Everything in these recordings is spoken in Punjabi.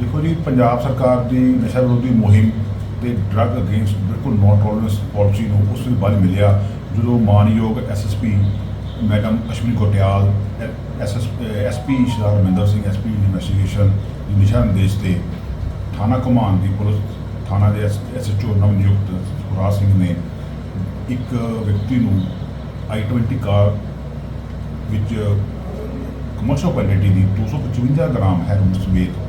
ਦੇਖੋ ਜੀ, ਪੰਜਾਬ ਸਰਕਾਰ ਦੀ ਨਸ਼ਾ ਵਿਰੋਧੀ ਮੁਹਿੰਮ ਤੇ ਡਰੱਗ ਅਗੇਂਸਟ ਬਿਲਕੁਲ ਨੋ ਟੋਲਰੈਂਸ ਪਾਲਿਸੀ ਨੂੰ ਉਸ ਤੋਂ ਬਾਅਦ ਮਿਲਿਆ, ਜਦੋਂ ਮਾਨਯੋਗ SSP madam Ashwani Kotial SS SP Shri Raminder Singh SP investigation ਦੀ ਦਿਸ਼ਾ ਨਿਰਦੇਸ਼ ਤੇ ਥਾਣਾ ਕਮਾਨ ਦੀ ਪੁਲਿਸ, ਥਾਣਾ ਦੇ ਐਸਐਚਓ ਨਵ ਨਿਯੁਕਤ ਸੁਖਰਾਜ ਸਿੰਘ ਨੇ ਇੱਕ ਵਿਅਕਤੀ ਨੂੰ i20 ਕਾਰ ਵਿੱਚ ਕਮਰਸ਼ਲ ਕੁਆਂਟੀਟੀ ਦੀ 255 ਗ੍ਰਾਮ ਹੈਰੋਇਨ ਸਮੇਤ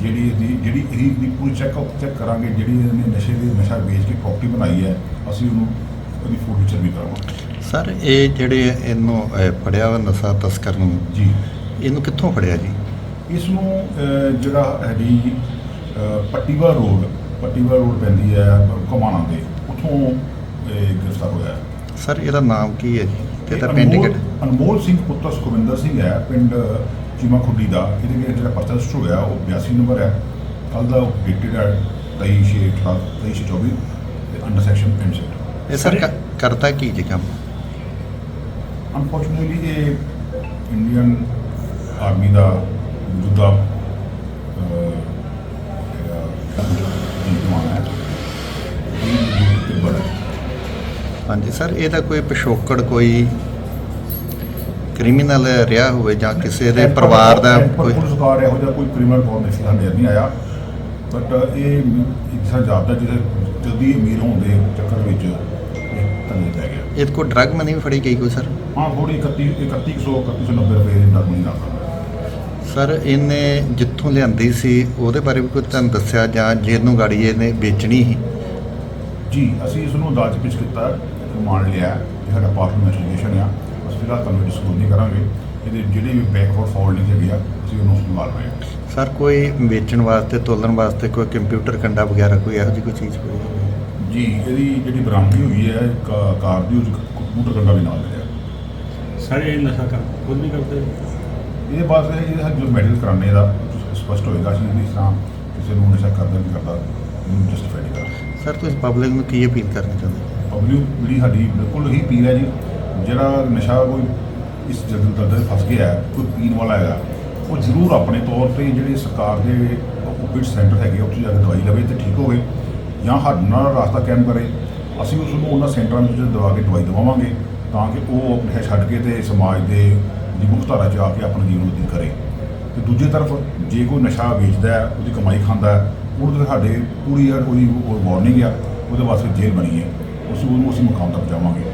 ਜਿਹੜੀ ਇਹਦੀ ਜਿਹੜੀ ਇਹਦੀ ਦੀ ਪੂਰੀ ਚੈੱਕ ਚੈੱਕ ਕਰਾਂਗੇ ਜਿਹੜੀ ਇਹਨੇ ਨਸ਼ੇ ਦੇ ਨਸ਼ਾ ਵੇਚ ਕੇ ਪ੍ਰਾਪਰਟੀ ਬਣਾਈ ਹੈ ਅਸੀਂ ਉਹਨੂੰ ਉਹਦੀ ਫੂਡ ਵਿਚਰ ਵੀ ਕਰਾਂਗੇ। ਸਰ ਇਹ ਜਿਹੜੇ ਇਹਨੂੰ ਫੜਿਆ ਵਾ ਨਸ਼ਾ ਤਸਕਰ ਨੂੰ ਜੀ। ਇਹਨੂੰ ਕਿੱਥੋਂ ਫੜਿਆ ਜੀ? ਇਸ ਨੂੰ ਜਿਹੜਾ ਹੈਗੀ ਪੱਟੀਵਾ ਰੋਡ ਪੱਟੀਵਾ ਰੋਡ ਪੈਂਦੀ ਹੈ ਕਮਾਣਾ ਦੇ ਉੱਥੋਂ ਗ੍ਰਿਫਤਾਰ ਹੋਇਆ। ਸਰ ਇਹਦਾ ਨਾਮ ਕੀ ਹੈ ਜੀ? ਤੇ ਇਹਦਾ ਪਿੰਡ ਅਨਮੋਲ ਸਿੰਘ ਪੁੱਤਰ ਸੁਖਵਿੰਦਰ ਸਿੰਘ ਹੈ ਪਿੰਡ ਚੀਮਾ ਖੁੱਡੀ ਦਾ ਇਹਦੇ ਵਿੱਚ ਜਿਹੜਾ ਪਰਚਾ ਰਜਿਸਟਰ ਹੋਇਆ ਉਹ 82 ਨੰਬਰ ਹੈ। ਕੱਲ ਦਾ ਡੇਟਡ ਹੈ 23 ਛੇ 23 24 ਤੇ ਅੰਡਰ ਸੈਕਸ਼ਨ ਐਨਸੈਟ ਇਹ ਸਰ ਕ- ਕਰਦਾ ਕੀ ਜੀ ਕੰਮ? ਅਨਫੋਰਚੂਨੇਟਲੀ ਇਹ ਇੰਡੀਅਨ ਆਰਮੀ ਦਾ ਮੌਜੂਦਾ ਹਾਂਜੀ ਸਰ ਇਹਦਾ ਕੋਈ ਪਿਛੋਕੜ ਕੋਈ ਕ੍ਰਿਮੀਨਲ ਰਿਹਾ ਹੋਵੇ ਜਾਂ ਕਿਸੇ ਦੇ ਪਰਿਵਾਰ ਦਾ ਕੋਈ ਪੁਲਿਸ ਕਾਰ ਇਹੋ ਜਿਹਾ ਕੋਈ ਕ੍ਰਿਮੀਨਲ ਫਾਰਮੇਸ਼ਨ ਸਾਡੇ ਨਹੀਂ ਆਇਆ। ਬਟ ਇਹ ਇਨਸਾਨ ਜਾਪਦਾ ਜਿਹਦੇ ਜਲਦੀ ਅਮੀਰ ਹੋਣ ਦੇ ਚੱਕਰ ਵਿੱਚ ਇਹ ਤੰਗੇ ਪੈ ਗਿਆ। ਇਹ ਕੋਈ ਡਰਗ ਮਨੀ ਵੀ ਫੜੀ ਗਈ ਕੋਈ ਸਰ ਹਾਂ ਥੋੜੀ 31 3100 3190 ਰੁਪਏ ਦੀ ਦਰਮਨੀ ਲੱਗਦਾ ਸਰ ਇਹਨੇ ਜਿੱਥੋਂ ਲਿਆਂਦੀ ਸੀ ਉਹਦੇ ਬਾਰੇ ਵੀ ਕੋਈ ਤੁਹਾਨੂੰ ਦੱਸਿਆ ਜਾਂ ਜਿਹਨੂੰ ਗਾੜੀ ਇਹਨੇ ਵੇਚਣੀ ਸੀ? ਜੀ ਅਸੀਂ ਇਸ ਨੂੰ 'ਚ ਪੇਸ਼ ਕੀਤਾ ਮੰਨ ਲਿਆ ਸਾਡਾ ਪਾਰਟ ਇਨਵੈਸਟੀਗੇਸ਼ਨ ਆ। ਬਸ ਫਿਲਹਾਲ ਤੁਹਾਨੂੰ ਡਿਸਕਲੋਜ਼ ਨਹੀਂ ਕਰਾਂਗੇ। ਇਹਦੇ ਜਿਹੜੇ ਵੀ ਬੈਕਵਰਡ ਫਾਰਵਰਡਿੰਗ ਹੈਗੀ ਆ ਅਸੀਂ ਉਹਨੂੰ ਸੰਭਾਲ ਰਹੇ ਹਾਂ ਸਰ ਕੋਈ ਵੇਚਣ ਵਾਸਤੇ ਤੋਲਣ ਵਾਸਤੇ ਕੋਈ ਕੰਪਿਊਟਰ ਕੰਡਾ ਵਗੈਰਾ ਕੋਈ ਇਹੋ ਜਿਹੀ ਕੋਈ ਚੀਜ਼ ਹੋਈ ਜੀ ਇਹਦੀ ਜਿਹੜੀ ਬਰਾਮਦਗੀ ਹੋਈ ਹੈ ਕਾਰ ਦੀ ਉਸ ਕੰਪਿਊਟਰ ਕੰਡਾ ਵੀ ਨਾਲ ਮਿਲਿਆ। ਸਾਰੇ ਇਹ ਨਸ਼ਾ ਕਰ ਖੁਦ ਵੀ ਕਰਦੇ? ਇਹਦੇ ਬਾਅਦ ਇਹ ਹੈ ਜੋ ਮੈਡੀਕਲ ਕਰਾਣੇ ਦਾ ਸਪਸ਼ਟ ਹੋਏਗਾ ਅਸੀਂ ਇਸ ਤਰ੍ਹਾਂ ਕਿਸੇ ਨੂੰ ਨਸ਼ਾ ਕਰਦਾ ਨਹੀਂ ਕਰਦਾ ਜਸਟੀਫਾਈ ਨਹੀਂ ਕਰਦਾ। ਸਰ ਤੁਸੀਂ ਪਬਲਿਕ ਨੂੰ ਕੀ ਅਪੀਲ ਕਰਨਾ ਚਾਹੁੰਦੇ ਪਬਲਿਕ ਜਿਹੜੀ ਸਾਡੀ ਬਿਲਕੁਲ ਹੀ ਪੀਰ ਹੈ ਜੀ ਜਿਹੜਾ ਨਸ਼ਾ ਕੋਈ ਇਸ ਜਗਤ ਦਲਦਲ ਫਸ ਗਿਆ ਕੋਈ ਪੀਣ ਵਾਲਾ ਹੈਗਾ, ਉਹ ਜ਼ਰੂਰ ਆਪਣੇ ਤੌਰ ਤੇ ਜਿਹੜੇ ਸਰਕਾਰ ਦੇ ਓਪੀਡ ਸੈਂਟਰ ਹੈਗੇ ਉੱਥੇ ਜਾ ਕੇ ਦਵਾਈ ਲਵੇ ਤੇ ਠੀਕ ਹੋਵੇ ਜਾਂ ਸਾਡੇ ਨਾਲ ਰਾਸਤਾ ਕਾਇਮ ਕਰੇ। ਅਸੀਂ ਉਸ ਨੂੰ ਉਹਨਾਂ ਸੈਂਟਰਾਂ ਵਿੱਚ ਦਵਾ ਕੇ ਦਵਾਈ ਦਵਾਵਾਂਗੇ ਤਾਂ ਕਿ ਉਹ ਆਪਣੇ ਛੱਡ ਕੇ ਤੇ ਸਮਾਜ ਦੇ ਦੀ ਮੁੱਖ ਧਾਰਾ 'ਚ ਆ ਕੇ ਆਪਣਾ ਜੀਵਨ ਬਤੀਤ ਕਰੇ। ਤੇ ਦੂਜੀ ਤਰਫ ਜੇ ਕੋਈ ਨਸ਼ਾ ਵੇਚਦਾ ਹੈ, ਉਹਦੀ ਕਮਾਈ ਖਾਂਦਾ ਹੈ ਉਹਦੇ ਸਾਡੇ ਪੂਰੀ ਉਹਦੀ ਵਾਰਨਿੰਗ ਆ, ਉਹਦੇ ਵਾਸਤੇ ਜੇਲ੍ਹ ਬਣੀ ਹੈ। ਉਸ ਨੂੰ ਅਸੀਂ ਮੁਕਾਮ ਤੱਕ ਪਹੁੰਚਾਵਾਂਗੇ